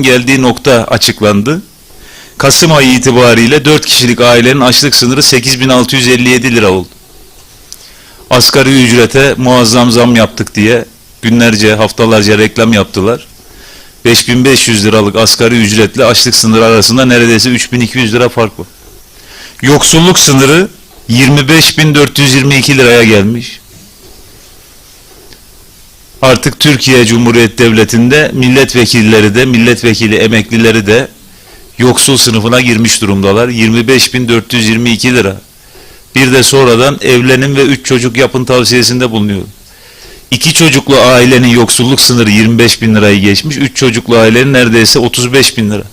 geldiği nokta açıklandı. Kasım ayı itibariyle 4 kişilik ailenin açlık sınırı 8657 lira oldu. Asgari ücrete muazzam zam yaptık diye günlerce, haftalarca reklam yaptılar. 5500 liralık asgari ücretle açlık sınırı arasında neredeyse 3200 lira fark var. Yoksulluk sınırı 25422 liraya gelmiş. Artık Türkiye Cumhuriyeti Devleti'nde milletvekilleri de, milletvekili emeklileri de yoksul sınıfına girmiş durumdalar. 25.422 lira. Bir de sonradan evlenin ve 3 çocuk yapın tavsiyesinde bulunuyor. İki çocuklu ailenin yoksulluk sınırı 25 bin lirayı geçmiş. Üç çocuklu ailenin neredeyse 35 bin lira.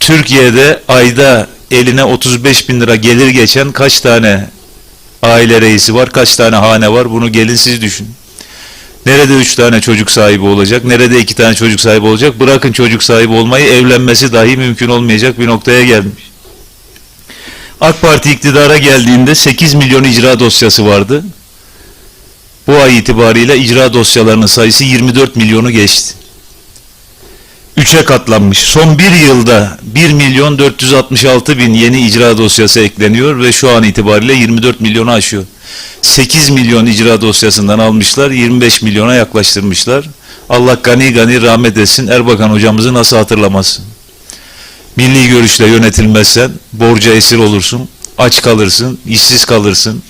Türkiye'de ayda eline 35 bin lira gelir geçen kaç tane aile reisi var, kaç tane hane var bunu gelin siz düşünün. Nerede üç tane çocuk sahibi olacak? Nerede iki tane çocuk sahibi olacak? Bırakın çocuk sahibi olmayı evlenmesi dahi mümkün olmayacak bir noktaya gelmiş. AK Parti iktidara geldiğinde 8 milyon icra dosyası vardı. Bu ay itibariyle icra dosyalarının sayısı 24 milyonu geçti. Üçe katlanmış. Son bir yılda 1 milyon 466 bin yeni icra dosyası ekleniyor ve şu an itibariyle 24 milyonu aşıyor. 8 milyon icra dosyasından almışlar, 25 milyona yaklaştırmışlar. Allah gani gani rahmet etsin, Erbakan hocamızı nasıl hatırlamasın? Milli görüşle yönetilmezsen borca esir olursun, aç kalırsın, işsiz kalırsın.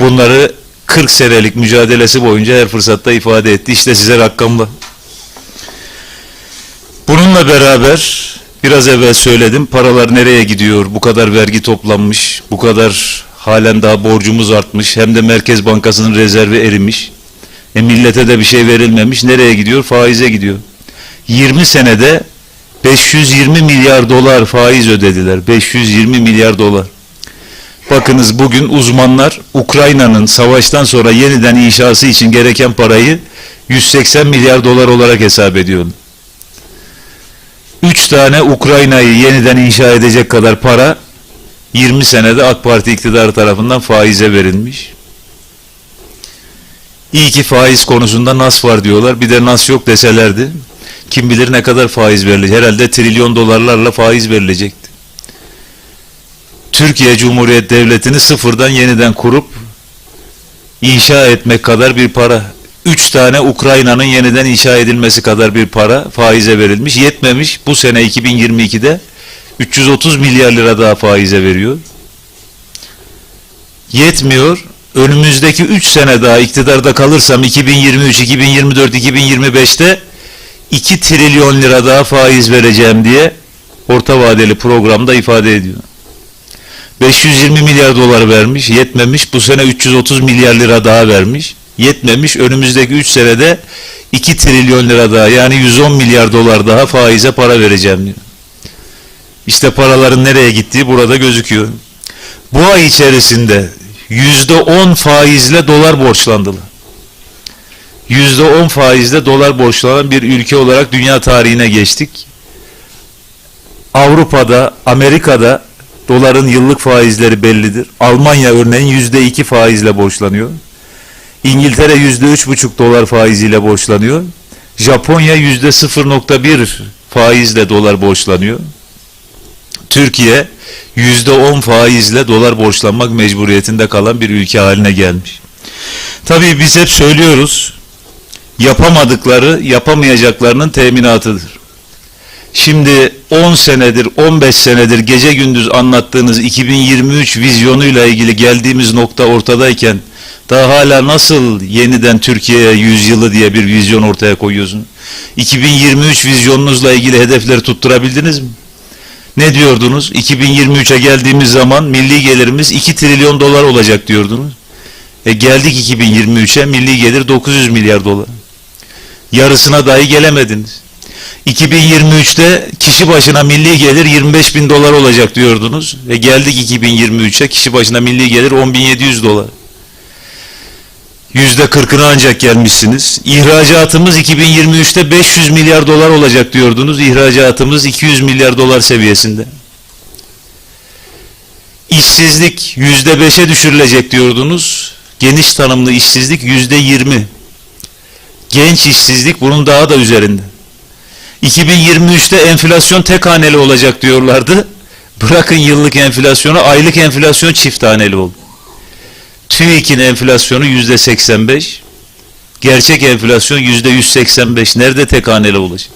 Bunları 40 senelik mücadelesi boyunca her fırsatta ifade etti. İşte size rakamla. Bununla beraber biraz evvel söyledim paralar nereye gidiyor? Bu kadar vergi toplanmış, bu kadar halen daha borcumuz artmış hem de Merkez Bankası'nın rezervi erimiş. E millete de bir şey verilmemiş. Nereye gidiyor? Faize gidiyor. 20 senede 520 milyar dolar faiz ödediler. 520 milyar dolar. Bakınız bugün uzmanlar Ukrayna'nın savaştan sonra yeniden inşası için gereken parayı 180 milyar dolar olarak hesap ediyor. 3 tane Ukrayna'yı yeniden inşa edecek kadar para 20 senede AK Parti iktidarı tarafından faize verilmiş. İyi ki faiz konusunda nas var diyorlar. Bir de nas yok deselerdi. Kim bilir ne kadar faiz verilecek. Herhalde trilyon dolarlarla faiz verilecekti. Türkiye Cumhuriyet Devleti'ni sıfırdan yeniden kurup inşa etmek kadar bir para. Üç tane Ukrayna'nın yeniden inşa edilmesi kadar bir para faize verilmiş. Yetmemiş. Bu sene 2022'de 330 milyar lira daha faize veriyor. Yetmiyor. Önümüzdeki 3 sene daha iktidarda kalırsam 2023, 2024, 2025'te 2 trilyon lira daha faiz vereceğim diye orta vadeli programda ifade ediyor. 520 milyar dolar vermiş, yetmemiş. Bu sene 330 milyar lira daha vermiş. Yetmemiş. Önümüzdeki 3 senede 2 trilyon lira daha yani 110 milyar dolar daha faize para vereceğim diyor. İşte paraların nereye gittiği burada gözüküyor. Bu ay içerisinde yüzde on faizle dolar borçlandılar. Yüzde on faizle dolar borçlanan bir ülke olarak dünya tarihine geçtik. Avrupa'da, Amerika'da doların yıllık faizleri bellidir. Almanya örneğin yüzde iki faizle borçlanıyor. İngiltere yüzde üç buçuk dolar faiziyle borçlanıyor. Japonya yüzde 0.1 faizle dolar borçlanıyor. Türkiye yüzde on faizle dolar borçlanmak mecburiyetinde kalan bir ülke haline gelmiş. Tabii biz hep söylüyoruz, yapamadıkları yapamayacaklarının teminatıdır. Şimdi 10 senedir, 15 senedir gece gündüz anlattığınız 2023 vizyonuyla ilgili geldiğimiz nokta ortadayken daha hala nasıl yeniden Türkiye'ye yüzyılı diye bir vizyon ortaya koyuyorsun? 2023 vizyonunuzla ilgili hedefleri tutturabildiniz mi? Ne diyordunuz? 2023'e geldiğimiz zaman milli gelirimiz 2 trilyon dolar olacak diyordunuz. E geldik 2023'e milli gelir 900 milyar dolar. Yarısına dahi gelemediniz. 2023'te kişi başına milli gelir 25 bin dolar olacak diyordunuz. E geldik 2023'e kişi başına milli gelir 10.700 dolar. Yüzde kırkına ancak gelmişsiniz. İhracatımız 2023'te 500 milyar dolar olacak diyordunuz. İhracatımız 200 milyar dolar seviyesinde. İşsizlik yüzde beşe düşürülecek diyordunuz. Geniş tanımlı işsizlik yüzde yirmi. Genç işsizlik bunun daha da üzerinde. 2023'te enflasyon tek haneli olacak diyorlardı. Bırakın yıllık enflasyonu, aylık enflasyon çift haneli oldu. TÜİK'in enflasyonu yüzde 85, gerçek enflasyon yüzde 185. Nerede tek haneli olacak?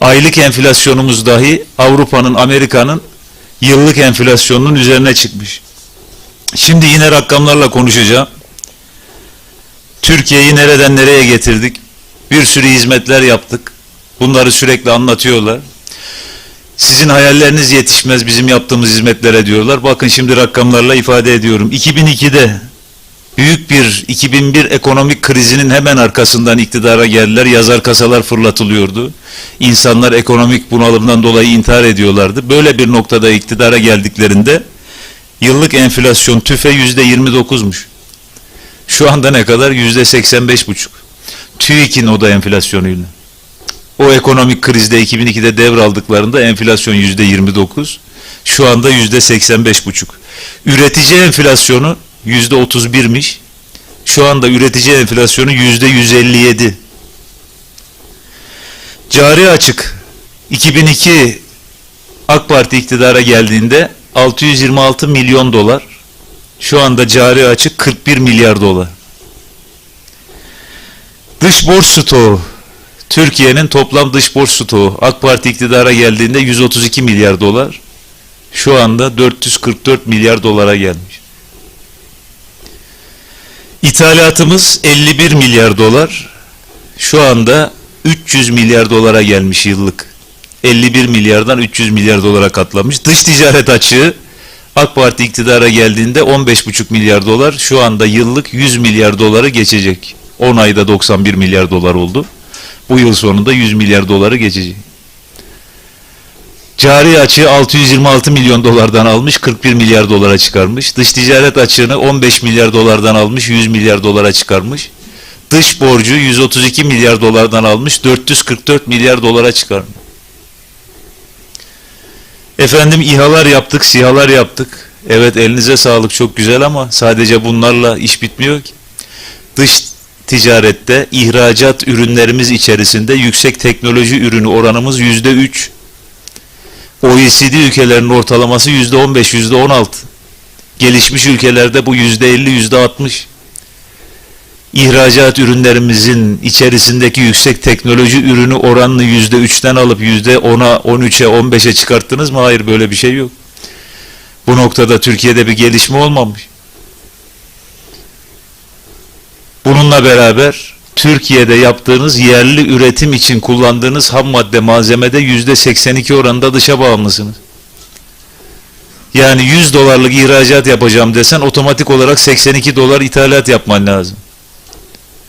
Aylık enflasyonumuz dahi Avrupa'nın, Amerika'nın yıllık enflasyonunun üzerine çıkmış. Şimdi yine rakamlarla konuşacağım. Türkiye'yi nereden nereye getirdik? Bir sürü hizmetler yaptık. Bunları sürekli anlatıyorlar. Sizin hayalleriniz yetişmez bizim yaptığımız hizmetlere diyorlar. Bakın şimdi rakamlarla ifade ediyorum. 2002'de büyük bir 2001 ekonomik krizinin hemen arkasından iktidara geldiler. Yazar kasalar fırlatılıyordu. İnsanlar ekonomik bunalımdan dolayı intihar ediyorlardı. Böyle bir noktada iktidara geldiklerinde yıllık enflasyon tüfe yüzde 29'muş. Şu anda ne kadar? Yüzde 85 buçuk. TÜİK'in o da enflasyonuyla. O ekonomik krizde 2002'de devraldıklarında enflasyon yüzde 29. Şu anda yüzde 85 buçuk. Üretici enflasyonu yüzde 31'miş. Şu anda üretici enflasyonu yüzde 157. Cari açık 2002 AK Parti iktidara geldiğinde 626 milyon dolar. Şu anda cari açık 41 milyar dolar. Dış borç stoğu Türkiye'nin toplam dış borç stoğu AK Parti iktidara geldiğinde 132 milyar dolar. Şu anda 444 milyar dolara gelmiş. İthalatımız 51 milyar dolar. Şu anda 300 milyar dolara gelmiş yıllık. 51 milyardan 300 milyar dolara katlamış. Dış ticaret açığı AK Parti iktidara geldiğinde 15,5 milyar dolar. Şu anda yıllık 100 milyar doları geçecek. 10 ayda 91 milyar dolar oldu. Bu yıl sonunda 100 milyar doları geçecek. Cari açığı 626 milyon dolardan almış 41 milyar dolara çıkarmış. Dış ticaret açığını 15 milyar dolardan almış 100 milyar dolara çıkarmış. Dış borcu 132 milyar dolardan almış 444 milyar dolara çıkarmış. Efendim İHA'lar yaptık, SİHA'lar yaptık. Evet elinize sağlık çok güzel ama sadece bunlarla iş bitmiyor ki. Dış ticarette ihracat ürünlerimiz içerisinde yüksek teknoloji ürünü oranımız yüzde üç. OECD ülkelerinin ortalaması yüzde on beş, yüzde on altı. Gelişmiş ülkelerde bu yüzde elli, yüzde altmış. İhracat ürünlerimizin içerisindeki yüksek teknoloji ürünü oranını yüzde üçten alıp yüzde ona, on üçe, on beşe çıkarttınız mı? Hayır böyle bir şey yok. Bu noktada Türkiye'de bir gelişme olmamış. Bununla beraber Türkiye'de yaptığınız yerli üretim için kullandığınız ham madde malzemede yüzde 82 oranında dışa bağımlısınız. Yani 100 dolarlık ihracat yapacağım desen otomatik olarak 82 dolar ithalat yapman lazım.